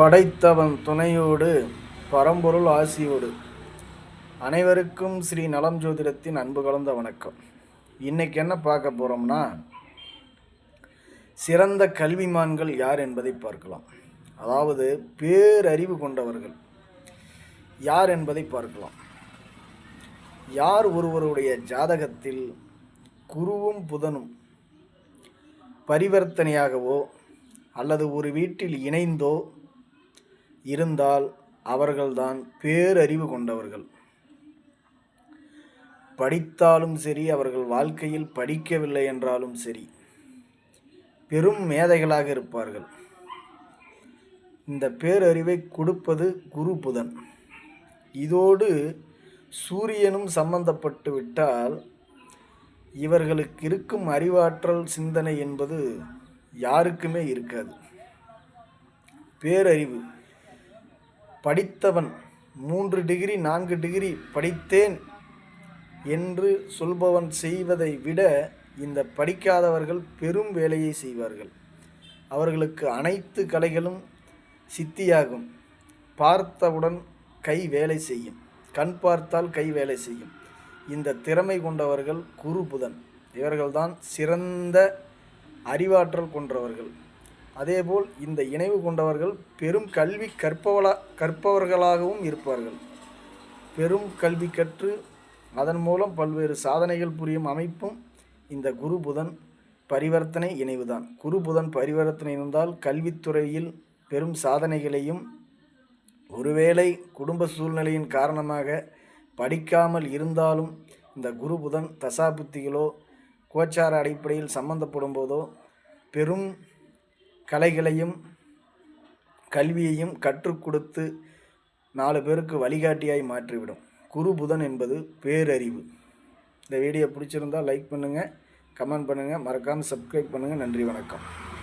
படைத்தவன் துணையோடு பரம்பொருள் ஆசியோடு. அனைவருக்கும் ஸ்ரீ நலம் ஜோதிடத்தின் அன்பு கலந்த வணக்கம். இன்னைக்கு என்ன பார்க்க போகிறோம்னா சிறந்த கல்விமான்கள் யார் என்பதை பார்க்கலாம். அதாவது பேரறிவு கொண்டவர்கள் யார் என்பதை பார்க்கலாம். யார் ஒருவருடைய ஜாதகத்தில் குருவும் புதனும் பரிவர்த்தனையாகவோ அல்லது ஒரு வீட்டில் இணைந்தோ இருந்தால் அவர்கள்தான் பேரறிவு கொண்டவர்கள். படித்தாலும் சரி அவர்கள் வாழ்க்கையில் படிக்கவில்லை என்றாலும் சரி பெரும் மேதைகளாக இருப்பார்கள். இந்த பேரறிவை கொடுப்பது குரு புதன். இதோடு சூரியனும் சம்பந்தப்பட்டு விட்டால் இவர்களுக்கு இருக்கும் அறிவாற்றல் சிந்தனை என்பது யாருக்குமே இருக்காது. பேரறிவு படித்தவன் மூன்று டிகிரி நான்கு டிகிரி படித்தேன் என்று சொல்பவன் செய்வதை விட இந்த படிக்காதவர்கள் பெரும் வேலையை செய்வார்கள். அவர்களுக்கு அனைத்து கலைகளும் சித்தியாகும். பார்த்தவுடன் கை வேலை செய்யும். கண் பார்த்தால் கை வேலை செய்யும். இந்த திறமை கொண்டவர்கள் குரு புதன் இவர்கள்தான் சிறந்த அறிவாற்றல் கொண்டவர்கள். அதேபோல் இந்த இணைவு கொண்டவர்கள் பெரும் கல்வி கற்பவளா கற்பவர்களாகவும் இருப்பார்கள். பெரும் கல்வி கற்று அதன் மூலம் பல்வேறு சாதனைகள் புரியும் அமைப்பும் இந்த குரு புதன் பரிவர்த்தனை இணைவுதான். குரு புதன் பரிவர்த்தனை இருந்தால் கல்வித்துறையில் பெரும் சாதனைகளையும் ஒருவேளை குடும்ப சூழ்நிலையின் காரணமாக படிக்காமல் இருந்தாலும் இந்த குரு புதன் தசாபுத்திகளோ கோச்சார அடிப்படையில் சம்பந்தப்படும் போதோ பெரும் கலைகளையும் கல்வியையும் கற்றுக் கொடுத்து நாலு பேருக்கு வழிகாட்டியாய் மாற்றிவிடும். குரு புதன் என்பது பேரறிவு. இந்த வீடியோ பிடிச்சிருந்தால் லைக் பண்ணுங்கள் கமெண்ட் பண்ணுங்கள் மறக்காமல் சப்ஸ்கிரைப் பண்ணுங்கள் நன்றி வணக்கம்.